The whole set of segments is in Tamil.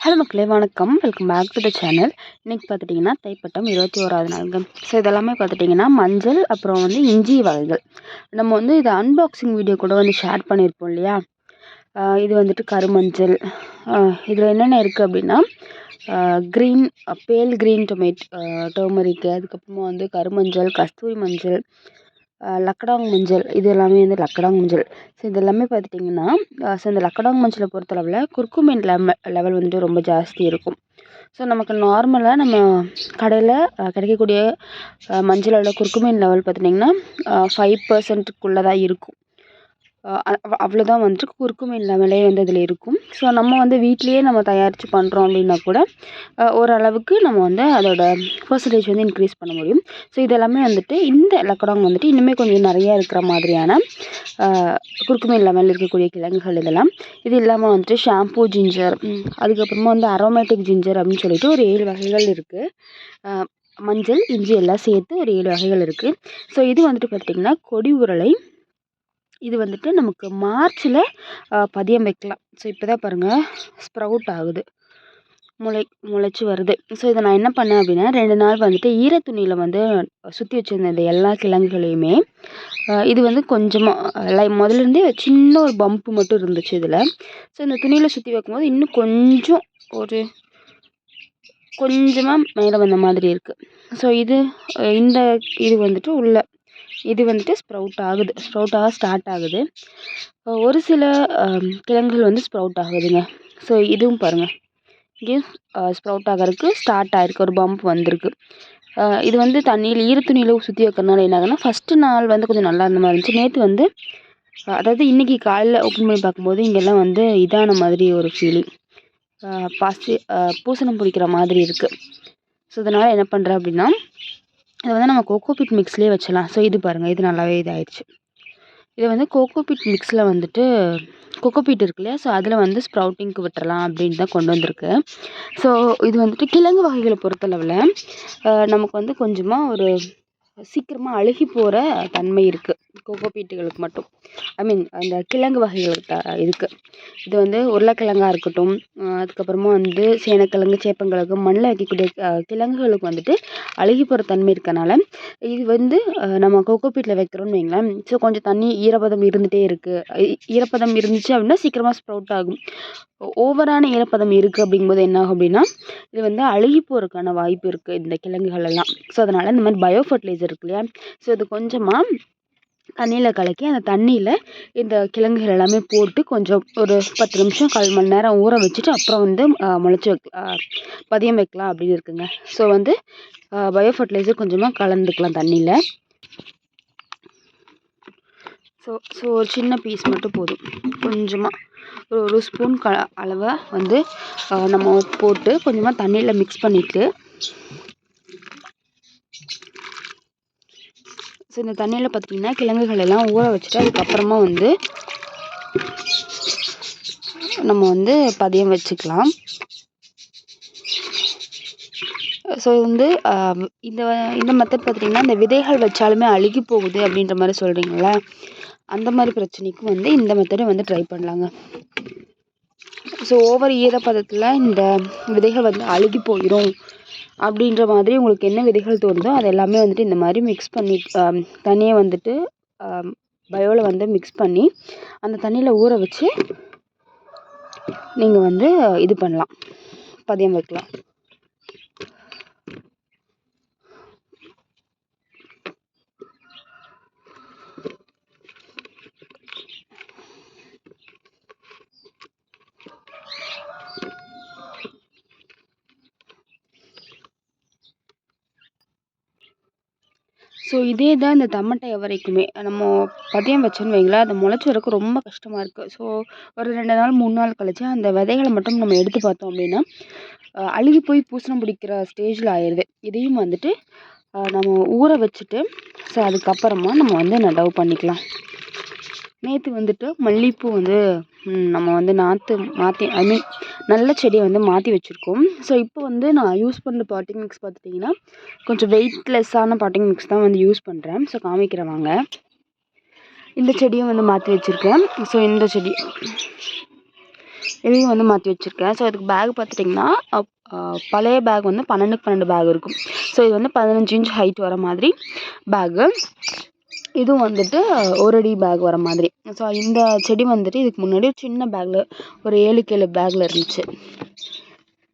ஹலோ மக்களே வணக்கம். Welcome back to the channel இன்றைக்கி பார்த்துட்டிங்கன்னா தைப்பட்டம் இருபத்தி ஓராவது நாளுங்க. ஸோ இதெல்லாமே பார்த்துட்டிங்கன்னா மஞ்சள் அப்புறம் வந்து இஞ்சி வகைகள். நம்ம வந்து இது அன்பாக்சிங் வீடியோ கூட வந்து ஷேர் பண்ணியிருப்போம் இல்லையா? இது வந்துட்டு கருமஞ்சள். இதில் என்னென்ன இருக்குது அப்படின்னா க்ரீன் பேல் க்ரீன் டொமேட் டர்மரிக்கு அதுக்கப்புறமா வந்து கருமஞ்சள் கஸ்தூரி மஞ்சள் லக்கடாங் மஞ்சள் இது எல்லாமே வந்து லக்கடாங் மஞ்சள். ஸோ இது எல்லாமே பார்த்துட்டிங்கன்னா ஸோ இந்த லக்கடாங் மஞ்சளை பொறுத்தளவில் குர்குமின் லெம லெவல் வந்துட்டு ரொம்ப ஜாஸ்தி இருக்கும். ஸோ நமக்கு நார்மலாக நம்ம கடையில் கிடைக்கக்கூடிய மஞ்சளோட குர்குமின் லெவல் பார்த்துட்டிங்கன்னா ஃபைவ் பர்சன்ட்டுக்குள்ளே தான் இருக்கும். அவ்வளோதான் வந்துட்டு குறுக்கும் இல்லாமலே வந்து அதில் இருக்கும். ஸோ நம்ம வந்து வீட்லேயே நம்ம தயாரித்து பண்ணுறோம் அப்படின்னா கூட ஓரளவுக்கு நம்ம வந்து அதோட பர்சன்டேஜ் வந்து இன்க்ரீஸ் பண்ண முடியும். ஸோ இதெல்லாமே வந்துட்டு இந்த லக்கடாங் வந்துட்டு இன்னுமே கொஞ்சம் நிறையா இருக்கிற மாதிரியான குறுக்குமீன் இல்லாமல் இருக்கக்கூடிய கிழங்குகள் இதெல்லாம். இது இல்லாமல் வந்துட்டு ஷாம்பூ ஜிஞ்சர் அதுக்கப்புறமா வந்து அரோமேட்டிக் ஜிஞ்சர் அப்படின்னு சொல்லிட்டு ஒரு ஏழு வகைகள் இருக்குது மஞ்சள் இஞ்சி எல்லாம் சேர்த்து ஒரு ஏழு வகைகள் இருக்குது ஸோ இது வந்துட்டு பார்த்திங்கன்னா கொடி உருளை இது வந்துட்டு நமக்கு மார்ச்சில் பதியம் வைக்கலாம். ஸோ இப்போ தான் பாருங்கள் ஸ்ப்ரவுட் ஆகுது. முளை முளைச்சி வருது. ஸோ இதை நான் என்ன பண்ணேன் அப்படின்னா ரெண்டு நாள் வந்துட்டு ஈர துணியில் வந்து சுற்றி வச்சுருந்தேன் இந்த எல்லா கிழங்குகளையுமே இது வந்து கொஞ்சமாக லை முதல்ல இருந்தே சின்ன ஒரு பம்ப்பு மட்டும் இருந்துச்சு இதில். ஸோ இந்த துணியில் சுற்றி வைக்கும்போது இன்னும் கொஞ்சம் ஒரு கொஞ்சமாக மேலே வந்த மாதிரி இருக்குது ஸோ இது இந்த இது வந்துட்டு உள்ள இது வந்துட்டு ஸ்ப்ரவுட் ஆகுது. ஸ்ப்ரவுட் ஆக ஸ்டார்ட் ஆகுது. ஒரு சில கிழங்குகள் வந்து ஸ்ப்ரவுட் ஆகுதுங்க. ஸோ இதுவும் பாருங்கள் இங்கேயும் ஸ்ப்ரவுட் ஆகிறதுக்கு ஸ்டார்ட் ஆகிருக்கு ஒரு பம்ப் வந்திருக்கு. இது வந்து தண்ணியில் ஈரத்துணியில் சுற்றி வைக்கிறதுனால என்ன ஆகுதுன்னா ஃபஸ்ட்டு நாள் வந்து கொஞ்சம் நல்லா இருந்த மாதிரி இருந்துச்சு. நேற்று வந்து அதாவது இன்றைக்கி காலையில் ஓப்பன் பண்ணி பார்க்கும்போது இங்கெல்லாம் வந்து இதான மாதிரி ஒரு ஃபீலிங் பாசி பூசணம் பிடிக்கிற மாதிரி இருக்குது ஸோ இதனால் என்ன பண்ணுறேன் அப்படின்னா இதை வந்து நம்ம கோகோபிட் மிக்ஸ்லேயே வச்சிடலாம். ஸோ இது பாருங்கள் இது நல்லாவே இதாகிடுச்சு இதை வந்து கோகோபிட் மிக்ஸில் வந்துட்டு கோகோபீட் இருக்கு இல்லையா? ஸோ அதில் வந்து ஸ்ப்ரவுட்டிங்க்கு விட்டுறலாம் அப்படின்னு தான் கொண்டு வந்திருக்கு. ஸோ இது வந்துட்டு கிழங்கு வகைகளை பொறுத்தளவில் நமக்கு வந்து கொஞ்சமாக ஒரு சீக்கிரமாக அழுகி போகிற தன்மை இருக்குது கோகோபீட்டுகளுக்கு மட்டும். ஐ மீன் அந்த கிழங்கு வகைகளுக்கு த- இருக்குது இது வந்து உருளைக்கிழங்கா இருக்கட்டும் அதுக்கப்புறமா வந்து சேனக்கிழங்கு சேப்பங்கிழங்கு மண்ணில் வைக்கக்கூடிய கிழங்குகளுக்கு வந்துட்டு அழுகி போகிற தன்மை இருக்கனால இது வந்து நம்ம கோகோபீட்டில் வைக்கிறோம்னு வைங்களேன். ஸோ கொஞ்சம் தண்ணி ஈரப்பதம் இருந்துகிட்டே இருக்குது ஈரப்பதம் இருந்துச்சு அப்படின்னா சீக்கிரமாக ஸ்ப்ரவுட் ஆகும். ஓவரான ஈரப்பதம் இருக்குது அப்படிங்கும்போது என்ன ஆகும் அப்படின்னா இது வந்து அழுகி போகிறதுக்கான வாய்ப்பு இருக்குது இந்த கிழங்குகள் எல்லாம். ஸோ அதனால் இந்த மாதிரி பயோ ஃபர்டிலைசர் இருக்கு இல்லையா? ஸோ இது கொஞ்சமாக தண்ணியில் கலக்கி அந்த தண்ணியில் இந்த கிழங்குகள் எல்லாமே போட்டு கொஞ்சம் ஒரு பத்து நிமிஷம் கால் மணி நேரம் ஊற வச்சுட்டு அப்புறம் வந்து முளைச்சி வைக்க பதியம் வைக்கலாம் அப்படின்னு இருக்குங்க. ஸோ வந்து பயோ ஃபர்டிலைசர் கொஞ்சமாக கலந்துக்கலாம் தண்ணியில். ஸோ ஸோ ஒரு சின்ன பீஸ் மட்டும் போதும். கொஞ்சமாக ஒரு ஒரு ஸ்பூன் க அளவை வந்து நம்ம போட்டு கொஞ்சமாக தண்ணியில் மிக்ஸ் பண்ணிவிட்டு ஸோ இந்த தண்ணியில் பார்த்திங்கன்னா கிழங்குகள் எல்லாம் ஊற வச்சுட்டு அதுக்கப்புறமா வந்து நம்ம வந்து பதியம் வச்சுக்கலாம். ஸோ இது வந்து இந்த இந்த மெத்தட் பார்த்திங்கன்னா இந்த விதைகள் வச்சாலுமே அழுகி போகுது அப்படின்ற மாதிரி சொல்கிறீங்களா அந்த மாதிரி பிரச்சனைக்கும் வந்து இந்த மெத்தடை வந்து ட்ரை பண்ணலாங்க. ஸோ ஓவர் ஈரப்பதத்தில் இந்த விதைகள் வந்து அழுகி போயிடும் அப்படின்ற மாதிரி உங்களுக்கு என்ன விதைகள் தோணுதோ அது எல்லாமே வந்துட்டு இந்த மாதிரி மிக்ஸ் பண்ணி தண்ணியை வந்துட்டு பயோவில் வந்து மிக்ஸ் பண்ணி அந்த தண்ணியில் ஊற வச்சு நீங்கள் வந்து இது பண்ணலாம் பதியம் வைக்கலாம். ஸோ இதே தான் இந்த தமட்டை வரைக்குமே நம்ம பதியம் வச்சோன்னு வைங்களேன் அது முளைச்சி வரக்கு ரொம்ப கஷ்டமாக இருக்குது ஸோ ஒரு ரெண்டு நாள் மூணு நாள் கழிச்சு அந்த விதைகளை மட்டும் நம்ம எடுத்து பார்த்தோம் அப்படின்னா அழுகி போய் பூசணம் பிடிக்கிற ஸ்டேஜில் ஆயிடுது இதையும் வந்துட்டு நம்ம ஊற வச்சுட்டு ஸோ அதுக்கப்புறமா நம்ம வந்து நடவு பண்ணிக்கலாம். நேற்று வந்துட்டு மல்லிகைப்பூ வந்து நம்ம வந்து நாற்று மாற்றி ஐ மீன் நல்ல செடியை வந்து மாற்றி வச்சுருக்கோம். ஸோ இப்போ வந்து நான் யூஸ் பண்ணுற பாட்டிங் மிக்ஸ் பார்த்துட்டிங்கன்னா கொஞ்சம் வெயிட்லெஸ்ஸான பாட்டிங் மிக்ஸ் தான் வந்து யூஸ் பண்ணுறேன் ஸோ காமிக்கிறேன் வாங்க. இந்த செடியும் வந்து மாற்றி வச்சுருக்கேன். ஸோ இந்த செடி இதையும் வந்து மாற்றி வச்சுருக்கேன். ஸோ அதுக்கு பேக் பார்த்துட்டிங்கன்னா பழைய பேக் வந்து பன்னெண்டுக்கு பன்னெண்டு பேக் இருக்கும். ஸோ இது வந்து பதினஞ்சு இன்ச் ஹைட் வர மாதிரி பேகு இதுவும் வந்துட்டு ஒரு அடி பேக் வர மாதிரி. ஸோ இந்த செடி வந்துட்டு இதுக்கு முன்னாடி ஒரு சின்ன பேக்கில் ஒரு ஏழுக்கு ஏழு பேக்கில் இருந்துச்சு.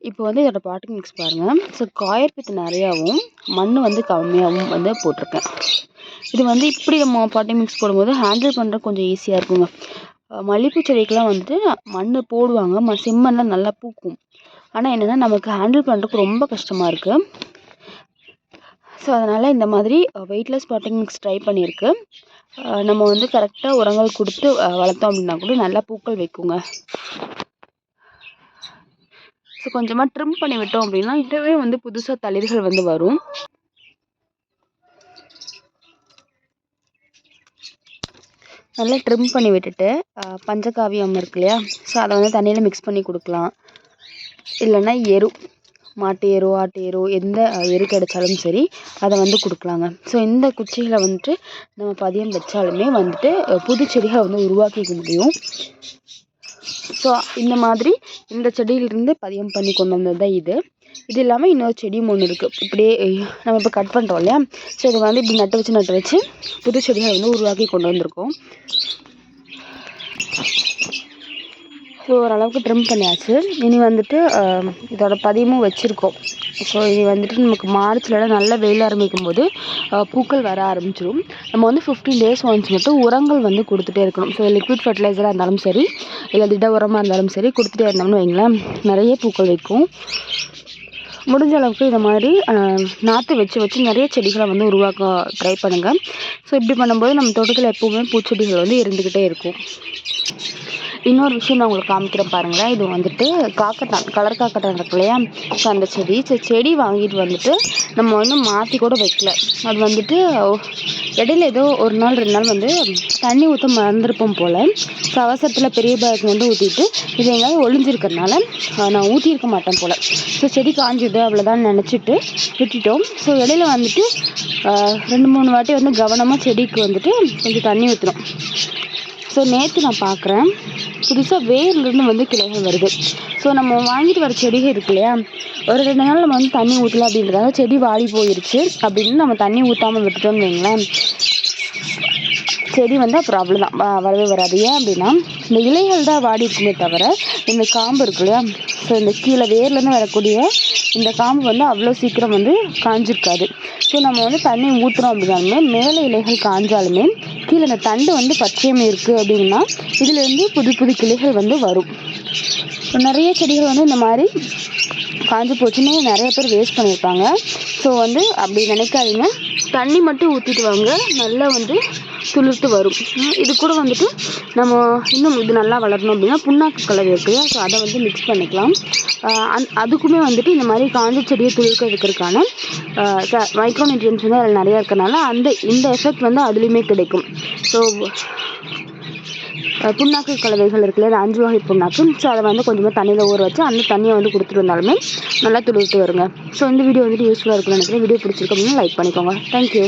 இப்போ வந்து இதோட பாட்டிங் மிக்ஸ் பாருங்கள் ஸோ காயர் பித்து நிறையாவும் மண் வந்து கம்மியாகவும் வந்து போட்டிருக்கேன். இது வந்து இப்படி நம்ம பாட்டிங் மிக்ஸ் போடும்போது ஹேண்டில் பண்ணுறது கொஞ்சம் ஈஸியாக இருக்குங்க. மல்லிகைப்பூ செடிக்கெலாம் வந்துட்டு மண் போடுவாங்க. ம செம்மண்ணில் நல்லா பூக்கும். ஆனால் என்னென்னா நமக்கு ஹேண்டில் பண்ணுறதுக்கு ரொம்ப கஷ்டமாக இருக்குது ஸோ அதனால் இந்த மாதிரி வெயிட்லெஸ் பாட்டிங் மிக்ஸ் ட்ரை பண்ணியிருக்கு. நம்ம வந்து கரெக்டாக உரங்கள் கொடுத்து வளர்த்தோம் அப்படின்னா கூட நல்லா பூக்கள் வைக்குங்க. ஸோ கொஞ்சமாக ட்ரிம் பண்ணி விட்டோம் அப்படின்னா இதுவே வந்து புதுசாக தளிர்கள் வந்து வரும். நல்லா ட்ரிம் பண்ணி விட்டுட்டு பஞ்சகாவியம் இருக்கு இல்லையா? ஸோ அதை வந்து தண்ணியில் மிக்ஸ் பண்ணி கொடுக்கலாம். இல்லைன்னா எரு. மாட்டு எரு ஆட்டு எரு எந்த எரு கிடைச்சாலும் சரி அதை வந்து கொடுக்கலாங்க. ஸோ இந்த குச்சிகளை வந்துட்டு நம்ம பதியம் வச்சாலுமே வந்துட்டு புது செடிகளை வந்து உருவாக்கிக்க முடியும். ஸோ இந்த மாதிரி இந்த செடியிலிருந்து பதியம் பண்ணி கொண்டு வந்தது தான் இது. இது இல்லாமல் இன்னொரு செடியும் ஒன்று இருக்குது இப்படியே நம்ம இப்போ கட் பண்ணுறோம் இல்லையா? ஸோ இதை வந்து இப்படி நட்டு வச்சு நட்டு வச்சு புது செடிகளை வந்து உருவாக்கி கொண்டு வந்திருக்கோம். ஸோ ஓரளவுக்கு ட்ரிம் பண்ணியாச்சு. இனி வந்துட்டு இதோட பதியமும் வச்சுருக்கோம். ஸோ இது வந்துட்டு நமக்கு மார்ச்லலாம் நல்ல வெயில் ஆரம்பிக்கும் போது பூக்கள் வர ஆரம்பிச்சிடும் நம்ம வந்து ஃபிஃப்டீன் டேஸ் ஒன்ஸ் மட்டும் உரங்கள் வந்து கொடுத்துட்டே இருக்கணும். ஸோ லிக்விட் ஃபர்டிலைசராக இருந்தாலும் சரி இல்லை திட உரமாக இருந்தாலும் சரி கொடுத்துட்டே இருந்தோம்னு வைங்களேன் நிறைய பூக்கள் வைக்கும். முடிஞ்ச அளவுக்கு இந்த மாதிரி நாற்று வச்சு வச்சு நிறைய செடிகளை வந்து உருவாக்க ட்ரை பண்ணுங்கள் ஸோ இப்படி பண்ணும்போது நம்ம தோட்டத்தில் எப்போவுமே பூச்செடிகள் வந்து இருந்துக்கிட்டே இருக்கும். இன்னொரு விஷயம் நான் உங்களுக்கு காமிக்கிறேன் பாருங்களேன். இது வந்துட்டு காக்கட்டான் கலர் காக்கட்டான் இருக்கு இல்லையா? ஸோ அந்த செடி ஸோ செடி வாங்கிட்டு வந்துட்டு நம்ம வந்து மாற்றி கூட வைக்கல. அது வந்துட்டு இடையில ஏதோ ஒரு நாள் ரெண்டு நாள் வந்து தண்ணி ஊற்ற மறந்துருப்போம் போல். ஸோ அவசரத்தில் பெரிய பேக் வந்து ஊற்றிட்டு இது எங்கேயாவது ஒளிஞ்சிருக்கிறதுனால நான் ஊற்றியிருக்க மாட்டேன் போல். ஸோ செடி காஞ்சிது அவ்வளோதான் நினச்சிட்டு விட்டுட்டோம். ஸோ இடையில வந்துட்டு ரெண்டு மூணு வாட்டி வந்து கவனமாக செடிக்கு வந்துட்டு கொஞ்சம் தண்ணி ஊற்றணும் ஸோ நேற்று நான் பார்க்குறேன் புதுசாக வேர்லேருந்து வந்து கிளைகள் வருது. ஸோ நம்ம வாங்கிட்டு வர செடிகள் இருக்கு இல்லையா? ஒரு ரெண்டு நாள் நம்ம வந்து தண்ணி ஊற்றல அப்படின்றதால செடி வாடி போயிருச்சு. அப்படின்னு நம்ம தண்ணி ஊற்றாமல் விட்டுட்டோம்னு வைங்களேன். செடி வந்து அப்புறம் அவ்வளோதான் வரவே வராது. ஏன் அப்படின்னா இந்த இலைகள் தான் வாடி இருக்குமே தவிர இந்த காம்பு இருக்கு இல்லையா? ஸோ இந்த கீழே வேர்லேருந்து வரக்கூடிய இந்த காம்பு வந்து அவ்வளோ சீக்கிரம் வந்து காஞ்சிருக்காது. ஸோ நம்ம வந்து தண்ணி ஊற்றுறோம் அப்படின்னாலுமே மேலே இலைகள் காஞ்சாலுமே கீழே இந்த தண்டு வந்து பச்சையம் இருக்குது அப்படின்னா இதுலேருந்து புது புது கிளைகள் வந்து வரும். நிறைய செடிகள் வந்து இந்த மாதிரி காஞ்சி போச்சுன்னு நிறைய பேர் வேஸ்ட் பண்ணியிருப்பாங்க. ஸோ வந்து அப்படி நினைக்காதீங்க. தண்ணி மட்டும் ஊற்றிட்டு வாங்க. நல்லா வந்து துளிர்த்து வரும். இது கூட வந்துட்டு நம்ம இன்னும் இது நல்லா வளரணும் அப்படின்னா புண்ணாக்கு கலவை இருக்குது ஸோ அதை வந்து மிக்ஸ் பண்ணிக்கலாம். அந் அதுக்குமே வந்துட்டு இந்த மாதிரி காஞ்ச செடியை துளிர்க்க வைக்கிறதுக்கான மைக்ரோ நியூட்ரியன்ஸ் வந்து அதில் நிறையா இருக்கிறனால அந்த இந்த எஃபெக்ட் வந்து அதுலேயுமே கிடைக்கும். ஸோ புண்ணாக்கு கலவைகள் இருக்குல்ல அஞ்சு வகை புண்ணாக்கு ஸோ அதை வந்து கொஞ்சமாக தண்ணியில் ஊற வச்சு அந்த தண்ணியை வந்து கொடுத்துட்டு வந்தாலுமே நல்லா துளிர்த்து வருங்க. ஸோ இந்த வீடியோ வந்துட்டு யூஸ்ஃபுல்லாக இருக்கும்னு நினைக்கிறேன். வீடியோ பிடிச்சிருக்கு அப்படின்னா லைக் பண்ணிக்கோங்க. தேங்க்யூ